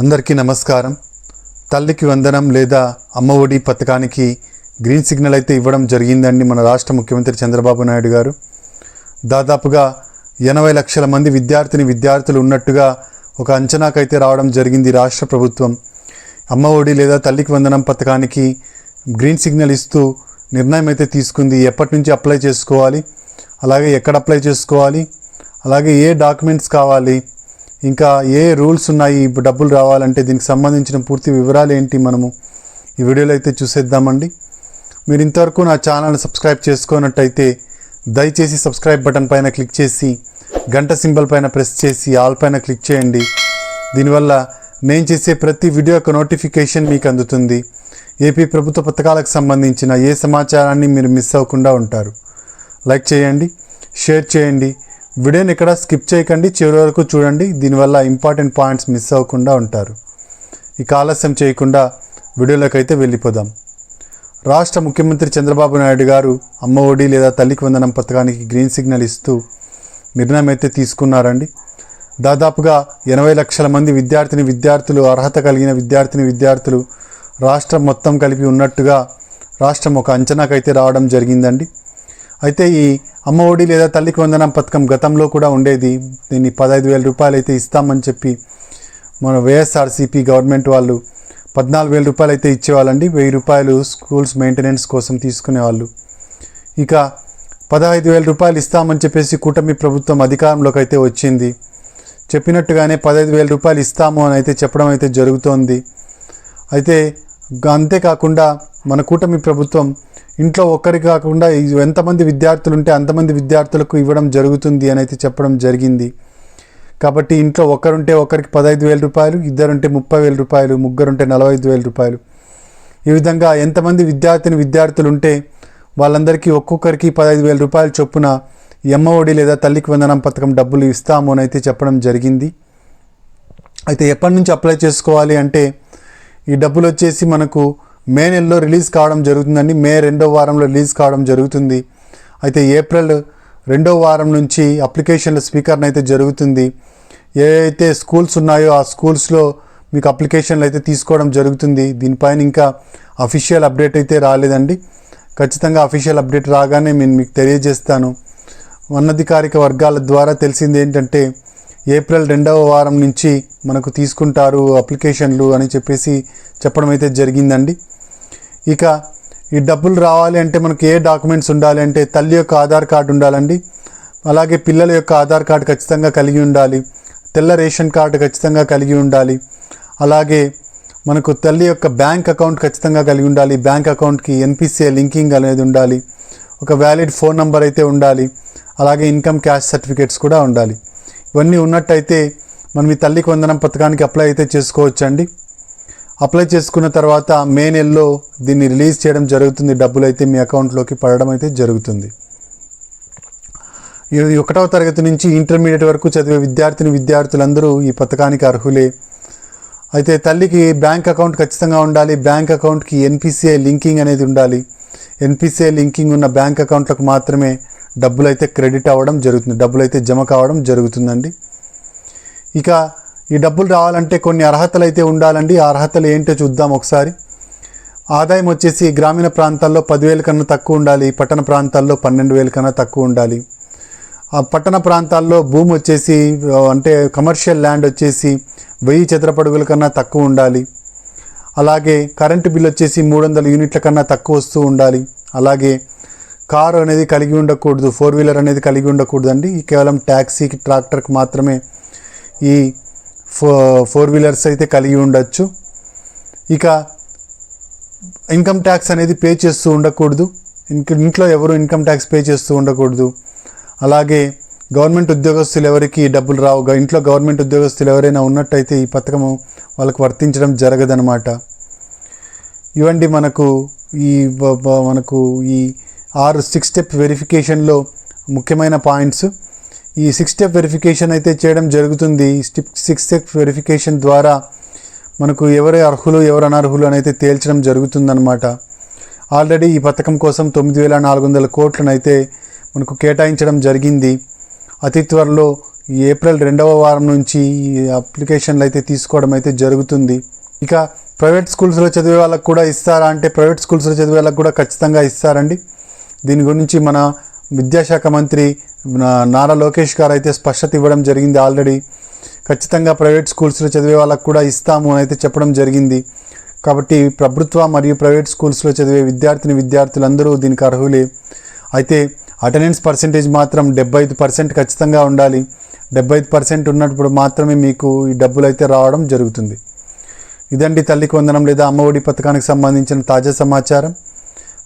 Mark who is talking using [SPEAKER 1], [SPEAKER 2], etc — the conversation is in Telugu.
[SPEAKER 1] అందరికీ నమస్కారం. తల్లికి వందనం లేదా అమ్మ ఒడి పథకానికి గ్రీన్ సిగ్నల్ అయితే ఇవ్వడం జరిగిందండి మన రాష్ట్ర ముఖ్యమంత్రి చంద్రబాబు నాయుడు గారు. దాదాపుగా ఎనభై లక్షల మంది విద్యార్థిని విద్యార్థులు ఉన్నట్టుగా ఒక అంచనాకైతే రావడం జరిగింది రాష్ట్ర ప్రభుత్వం. అమ్మ ఒడి లేదా తల్లికి వందనం పథకానికి గ్రీన్ సిగ్నల్ ఇస్తూ నిర్ణయం అయితే తీసుకుంది. ఎప్పటి నుంచి అప్లై చేసుకోవాలి? అలాగే ఎక్కడ అప్లై చేసుకోవాలి? అలాగే ఏ డాక్యుమెంట్స్ కావాలి? ఇంకా ఏ రూల్స్ ఉన్నాయి ఇప్పుడు డబ్బులు రావాలంటే దీనికి సంబంధించిన పూర్తి వివరాలు ఏంటి మనము ఈ వీడియోలో అయితే చూసేద్దామండి. మీరు ఇంతవరకు నా ఛానల్ని సబ్స్క్రైబ్ చేసుకున్నట్టయితే దయచేసి సబ్స్క్రైబ్ బటన్ పైన క్లిక్ చేసి గంట సింబల్ పైన ప్రెస్ చేసి ఆల్ పైన క్లిక్ చేయండి. దీనివల్ల నేను చేసే ప్రతి వీడియో యొక్క నోటిఫికేషన్ మీకు అందుతుంది. ఏపీ ప్రభుత్వ పథకాలకు సంబంధించిన ఏ సమాచారాన్ని మీరు మిస్ అవ్వకుండా ఉంటారు. లైక్ చేయండి షేర్ చేయండి. వీడియోని ఇక్కడ స్కిప్ చేయకండి చివరి వరకు చూడండి. దీనివల్ల ఇంపార్టెంట్ పాయింట్స్ మిస్ అవ్వకుండా ఉంటారు. ఇక ఆలస్యం చేయకుండా వీడియోలోకి అయితే వెళ్ళిపోదాం. రాష్ట్ర ముఖ్యమంత్రి చంద్రబాబు నాయుడు గారు అమ్మ ఒడి లేదా తల్లికి వందనం పథకానికి గ్రీన్ సిగ్నల్ ఇస్తూ నిర్ణయం అయితే తీసుకున్నారండి. దాదాపుగా ఎనభై లక్షల మంది విద్యార్థిని విద్యార్థులు అర్హత కలిగిన విద్యార్థిని విద్యార్థులు రాష్ట్రం మొత్తం కలిపి ఉన్నట్టుగా రాష్ట్రం ఒక అంచనాకైతే రావడం జరిగిందండి. అయితే ఈ అమ్మఒడి లేదా తల్లికి వందనం పథకం గతంలో కూడా ఉండేది. దీన్ని పదహైదు వేల రూపాయలు అయితే ఇస్తామని చెప్పి మన వైఎస్ఆర్సీపీ గవర్నమెంట్ వాళ్ళు పద్నాలుగు వేల రూపాయలు అయితే ఇచ్చేవాళ్ళండి. వెయ్యి రూపాయలు స్కూల్స్ మెయింటెనెన్స్ కోసం తీసుకునేవాళ్ళు. ఇక పదహైదు వేల రూపాయలు ఇస్తామని చెప్పేసి కూటమి ప్రభుత్వం అధికారంలోకి అయితే వచ్చింది. చెప్పినట్టుగానే పదహైదు వేల రూపాయలు ఇస్తాము అని అయితే చెప్పడం అయితే జరుగుతోంది. అయితే అంతేకాకుండా మన కూటమి ప్రభుత్వం ఇంట్లో ఒక్కరికి కాకుండా ఎంతమంది విద్యార్థులు ఉంటే అంతమంది విద్యార్థులకు ఇవ్వడం జరుగుతుంది అని అయితే చెప్పడం జరిగింది. కాబట్టి ఇంట్లో ఒకరుంటే ఒకరికి పదహైదు వేల రూపాయలు ఇద్దరుంటే ముప్పై వేల రూపాయలు ముగ్గురుంటే నలభై ఐదు వేల రూపాయలు. ఈ విధంగా ఎంతమంది విద్యార్థిని విద్యార్థులు ఉంటే వాళ్ళందరికీ ఒక్కొక్కరికి పదహైదు వేల రూపాయల చొప్పున ఎమ్మఒడి లేదా తల్లికి వందనం పథకం డబ్బులు ఇస్తాము అని అయితే చెప్పడం జరిగింది. అయితే ఎప్పటి నుంచి అప్లై చేసుకోవాలి అంటే ఈ డబ్బులు వచ్చేసి మనకు మే నెలలో రిలీజ్ కావడం జరుగుతుందండి. మే రెండో వారంలో రిలీజ్ కావడం జరుగుతుంది. అయితే ఏప్రిల్ రెండో వారం నుంచి అప్లికేషన్ల స్వీకరణ అయితే జరుగుతుంది. ఏవైతే స్కూల్స్ ఉన్నాయో ఆ స్కూల్స్లో మీకు అప్లికేషన్లు అయితే తీసుకోవడం జరుగుతుంది. దీనిపైన ఇంకా అఫీషియల్ అప్డేట్ అయితే రాలేదండి. ఖచ్చితంగా అఫీషియల్ అప్డేట్ రాగానే నేను మీకు తెలియజేస్తాను. ఉన్నధికారిక వర్గాల ద్వారా తెలిసింది ఏంటంటే ఏప్రిల్ రెండవ వారం నుంచి మనకు తీసుకుంటారు అప్లికేషన్లు అని చెప్పేసి చెప్పడం అయితే జరిగిందండి. ఇక ఈ డబ్బులు రావాలి అంటే మనకు ఏ డాక్యుమెంట్స్ ఉండాలి అంటే తల్లి యొక్క ఆధార్ కార్డు ఉండాలండి. అలాగే పిల్లల యొక్క ఆధార్ కార్డు ఖచ్చితంగా కలిగి ఉండాలి. తెల్ల రేషన్ కార్డు ఖచ్చితంగా కలిగి ఉండాలి. అలాగే మనకు తల్లి యొక్క బ్యాంక్ అకౌంట్ ఖచ్చితంగా కలిగి ఉండాలి. బ్యాంక్ అకౌంట్కి ఎన్పిసిఐ లింకింగ్ అనేది ఉండాలి. ఒక వ్యాలిడ్ ఫోన్ నంబర్ అయితే ఉండాలి. అలాగే ఇన్కమ్ క్యాష్ సర్టిఫికేట్స్ కూడా ఉండాలి. ఇవన్నీ ఉన్నట్టయితే మనం ఈ తల్లికి వందనం పథకానికి అప్లై అయితే చేసుకోవచ్చండి. అప్లై చేసుకున్న తర్వాత మే నెలలో దీన్ని రిలీజ్ చేయడం జరుగుతుంది. డబ్బులు అయితే మీ అకౌంట్లోకి పడడం అయితే జరుగుతుంది. ఒకటవ తరగతి నుంచి ఇంటర్మీడియట్ వరకు చదివే విద్యార్థిని విద్యార్థులందరూ ఈ పథకానికి అర్హులే. అయితే తల్లికి బ్యాంక్ అకౌంట్ ఖచ్చితంగా ఉండాలి. బ్యాంక్ అకౌంట్కి ఎన్పిసిఐ లింకింగ్ అనేది ఉండాలి. ఎన్పిసిఐ లింకింగ్ ఉన్న బ్యాంక్ అకౌంట్లకు మాత్రమే డబ్బులు అయితే క్రెడిట్ అవ్వడం జరుగుతుంది. డబ్బులు అయితే జమ కావడం జరుగుతుందండి. ఇక ఈ డబ్బులు రావాలంటే కొన్ని అర్హతలు అయితే ఉండాలండి. ఆ అర్హతలు ఏంటో చూద్దాం ఒకసారి. ఆదాయం వచ్చేసి గ్రామీణ ప్రాంతాల్లో పదివేల కన్నా తక్కువ ఉండాలి. పట్టణ ప్రాంతాల్లో పన్నెండు వేల కన్నా తక్కువ ఉండాలి. ఆ పట్టణ ప్రాంతాల్లో భూమి వచ్చేసి అంటే కమర్షియల్ ల్యాండ్ వచ్చేసి వెయ్యి చదరపడుగుల కన్నా తక్కువ ఉండాలి. అలాగే కరెంటు బిల్ వచ్చేసి మూడు వందల యూనిట్ల కన్నా తక్కువ వస్తూ ఉండాలి. అలాగే కారు అనేది కలిగి ఉండకూడదు ఫోర్ వీలర్ అనేది కలిగి ఉండకూడదండి. కేవలం ట్యాక్సీకి ట్రాక్టర్కి మాత్రమే ఈ ఫో ఫోర్ వీలర్స్ అయితే కలిగి ఉండొచ్చు. ఇక ఇన్కమ్ ట్యాక్స్ అనేది పే చేస్తూ ఉండకూడదు. ఇంక ఇంట్లో ఎవరు ఇన్కమ్ ట్యాక్స్ పే చేస్తూ ఉండకూడదు. అలాగే గవర్నమెంట్ ఉద్యోగస్తులు ఎవరికి డబ్బులు రావు ఇంట్లో గవర్నమెంట్ ఉద్యోగస్తులు ఎవరైనా ఉన్నట్టయితే ఈ పథకము వాళ్ళకు వర్తించడం జరగదనమాట ఇవండి మనకు ఈ మనకు ఈ ఆరు సిక్స్ స్టెప్ వెరిఫికేషన్లో ముఖ్యమైన పాయింట్స్. ఈ సిక్స్ స్టెప్ వెరిఫికేషన్ అయితే చేయడం జరుగుతుంది. స్టెప్ సిక్స్ స్టెప్ వెరిఫికేషన్ ద్వారా మనకు ఎవరు అర్హులు ఎవరు అనర్హులు అని అయితే తేల్చడం జరుగుతుందన్నమాట. ఆల్రెడీ ఈ పథకం కోసం తొమ్మిది వేల నాలుగు వందల కోట్లను అయితే మనకు కేటాయించడం జరిగింది. అతి త్వరలో ఈ ఏప్రిల్ రెండవ వారం నుంచి ఈ అప్లికేషన్లు అయితే తీసుకోవడం అయితే జరుగుతుంది. ఇక ప్రైవేట్ స్కూల్స్లో చదివే వాళ్ళకు కూడా ఇస్తారా అంటే ప్రైవేట్ స్కూల్స్లో చదివే వాళ్ళకు కూడా ఖచ్చితంగా ఇస్తారండి. దీని గురించి మన విద్యాశాఖ మంత్రి నా- నారా లోకేష్ గారు అయితే స్పష్టత ఇవ్వడం జరిగింది ఆల్రెడీ. ఖచ్చితంగా ప్రైవేట్ స్కూల్స్లో చదివే వాళ్ళకు కూడా ఇస్తాము అని అయితే చెప్పడం జరిగింది. కాబట్టి ప్రభుత్వ మరియు ప్రైవేట్ స్కూల్స్లో చదివే విద్యార్థిని విద్యార్థులందరూ దీనికి అర్హులే. అయితే అటెండెన్స్ పర్సెంటేజ్ మాత్రం డెబ్బై ఐదు పర్సెంట్ ఖచ్చితంగా ఉండాలి. డెబ్బై ఐదు పర్సెంట్ ఉన్నప్పుడు మాత్రమే మీకు ఈ డబ్బులు అయితే రావడం జరుగుతుంది. ఇదండి తల్లికి వందనం లేదా అమ్మఒడి పథకానికి సంబంధించిన తాజా సమాచారం.